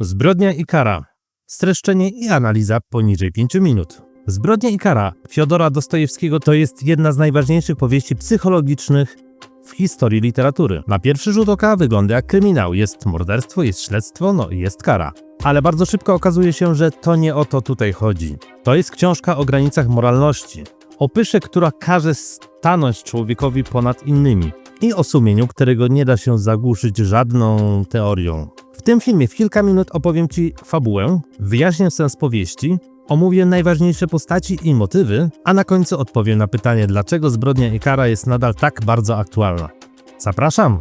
Zbrodnia i kara. Streszczenie i analiza poniżej 5 minut. Zbrodnia i kara Fiodora Dostojewskiego to jest jedna z najważniejszych powieści psychologicznych w historii literatury. Na pierwszy rzut oka wygląda jak kryminał. Jest morderstwo, jest śledztwo, no i jest kara. Ale bardzo szybko okazuje się, że to nie o to tutaj chodzi. To jest książka o granicach moralności. O pysze, która każe stanąć człowiekowi ponad innymi. I o sumieniu, którego nie da się zagłuszyć żadną teorią. Tym filmie w kilka minut opowiem Ci fabułę, wyjaśnię sens powieści, omówię najważniejsze postaci i motywy, a na końcu odpowiem na pytanie, dlaczego zbrodnia i kara jest nadal tak bardzo aktualna. Zapraszam!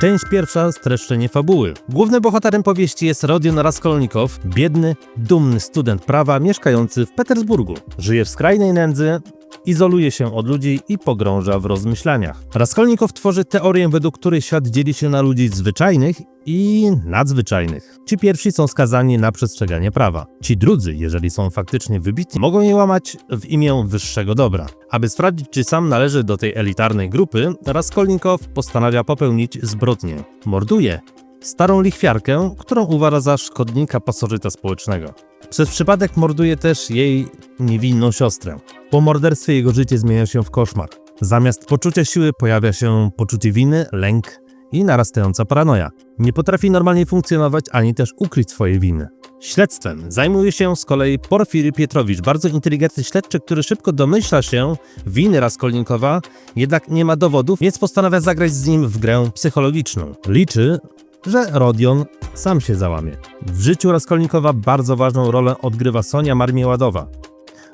Część pierwsza streszczenie fabuły. Głównym bohaterem powieści jest Rodion Raskolnikow, biedny, dumny student prawa mieszkający w Petersburgu. Żyje w skrajnej nędzy, izoluje się od ludzi i pogrąża w rozmyślaniach. Raskolnikow tworzy teorię, według której świat dzieli się na ludzi zwyczajnych i nadzwyczajnych. Ci pierwsi są skazani na przestrzeganie prawa. Ci drudzy, jeżeli są faktycznie wybitni, mogą je łamać w imię wyższego dobra. Aby sprawdzić, czy sam należy do tej elitarnej grupy, Raskolnikow postanawia popełnić zbrodnię. Morduje starą lichwiarkę, którą uważa za szkodnika pasożyta społecznego. Przez przypadek morduje też jej niewinną siostrę. Po morderstwie jego życie zmienia się w koszmar. Zamiast poczucia siły pojawia się poczucie winy, lęk i narastająca paranoja. Nie potrafi normalnie funkcjonować ani też ukryć swojej winy. Śledztwem zajmuje się z kolei Porfiry Pietrowicz, bardzo inteligentny śledczy, który szybko domyśla się winy Raskolnikowa, jednak nie ma dowodów, więc postanawia zagrać z nim w grę psychologiczną. Liczy, że Rodion sam się załamie. W życiu Raskolnikowa bardzo ważną rolę odgrywa Sonia Marmieładowa.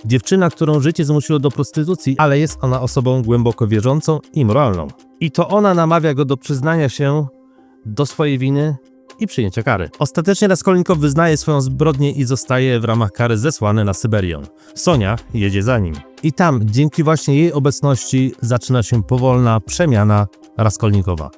Dziewczyna, którą życie zmusiło do prostytucji, ale jest ona osobą głęboko wierzącą i moralną. I to ona namawia go do przyznania się do swojej winy i przyjęcia kary. Ostatecznie Raskolnikow wyznaje swoją zbrodnię i zostaje w ramach kary zesłany na Syberię. Sonia jedzie za nim. I tam, dzięki właśnie jej obecności, zaczyna się powolna przemiana Raskolnikowa.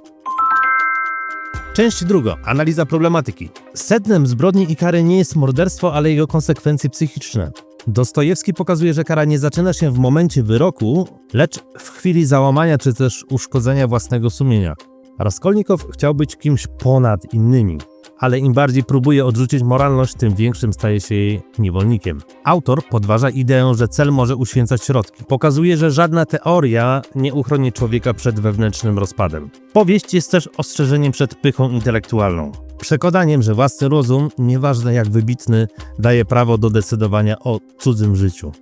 Część druga. Analiza problematyki. Sednem zbrodni i kary nie jest morderstwo, ale jego konsekwencje psychiczne. Dostojewski pokazuje, że kara nie zaczyna się w momencie wyroku, lecz w chwili załamania czy też uszkodzenia własnego sumienia. Raskolnikow chciał być kimś ponad innymi, ale im bardziej próbuje odrzucić moralność, tym większym staje się jej niewolnikiem. Autor podważa ideę, że cel może uświęcać środki. Pokazuje, że żadna teoria nie uchroni człowieka przed wewnętrznym rozpadem. Powieść jest też ostrzeżeniem przed pychą intelektualną. Przekonaniem, że własny rozum, nieważne jak wybitny, daje prawo do decydowania o cudzym życiu.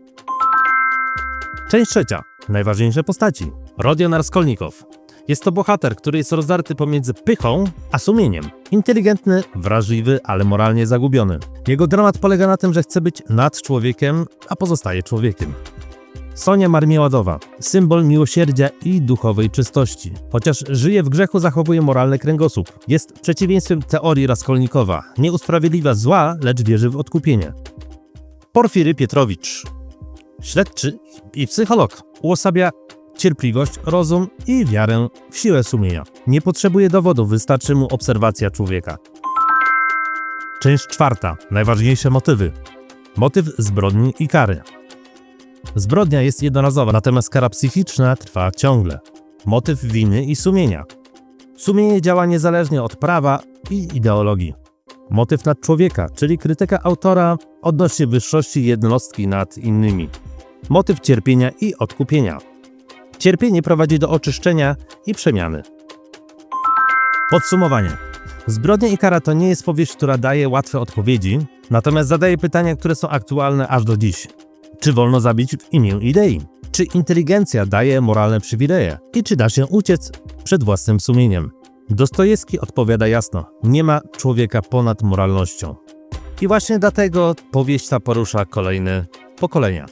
Część trzecia. Najważniejsze postaci. Rodion Raskolnikow. Jest to bohater, który jest rozdarty pomiędzy pychą a sumieniem. Inteligentny, wrażliwy, ale moralnie zagubiony. Jego dramat polega na tym, że chce być nad człowiekiem, a pozostaje człowiekiem. Sonia Marmieładowa, symbol miłosierdzia i duchowej czystości. Chociaż żyje w grzechu, zachowuje moralny kręgosłup. Jest przeciwieństwem teorii Raskolnikowa. Nie usprawiedliwia zła, lecz wierzy w odkupienie. Porfiry Pietrowicz, śledczy i psycholog, uosabia cierpliwość, rozum i wiarę w siłę sumienia. Nie potrzebuje dowodów, wystarczy mu obserwacja człowieka. Część czwarta. Najważniejsze motywy. Motyw zbrodni i kary. Zbrodnia jest jednorazowa, natomiast kara psychiczna trwa ciągle. Motyw winy i sumienia. Sumienie działa niezależnie od prawa i ideologii. Motyw nad człowieka, czyli krytyka autora odnośnie wyższości jednostki nad innymi. Motyw cierpienia i odkupienia. Cierpienie prowadzi do oczyszczenia i przemiany. Podsumowanie. Zbrodnia i kara to nie jest powieść, która daje łatwe odpowiedzi, natomiast zadaje pytania, które są aktualne aż do dziś. Czy wolno zabić w imię idei? Czy inteligencja daje moralne przywileje? I czy da się uciec przed własnym sumieniem? Dostojewski odpowiada jasno: nie ma człowieka ponad moralnością. I właśnie dlatego powieść ta porusza kolejne pokolenia.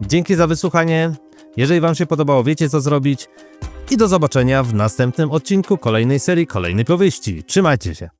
Dzięki za wysłuchanie. Jeżeli Wam się podobało, wiecie co zrobić. I do zobaczenia w następnym odcinku kolejnej serii, kolejnej powieści. Trzymajcie się!